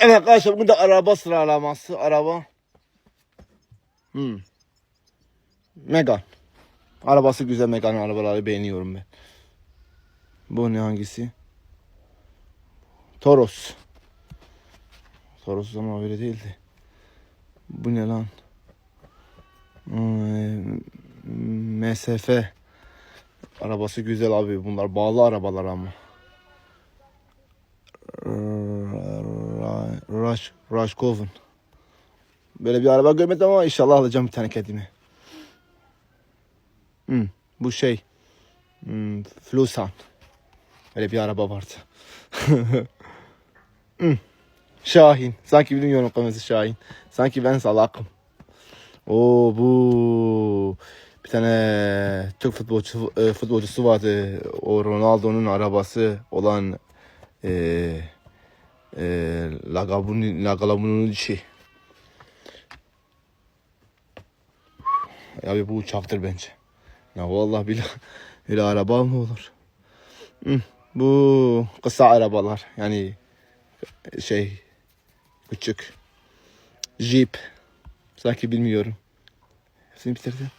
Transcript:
Evet arkadaşlar bugün de araba sıralaması. Araba. Hmm. Megan. Arabası güzel Megan arabaları beğeniyorum ben. Bu ne hangisi? Toros. Toros ama öyle değildi. Bu ne lan? Hmm, MSF. Arabası güzel abi. Bunlar bağlı arabalar ama. Rush, Rush Coven. Böyle bir araba görmedim ama inşallah alacağım bir tane kendime. Hmm, bu şey. Hmm, Flusan. Böyle bir araba vardı. Hmm, Şahin. Sanki bilmiyorum konusu Şahin. Sanki ben salakım. Oo bu bir tane Türk futbolcu e, futbolcusu vardı. O Ronaldo'nun arabası olan e, e, Lagabuni Lagabunucci. Abi bu uçaktır bence. Ya vallahi billahi öyle araba mı olur? Bu kısa arabalar yani şey küçük Jeep sanki bilmiyorum. Hepsini bitirdim.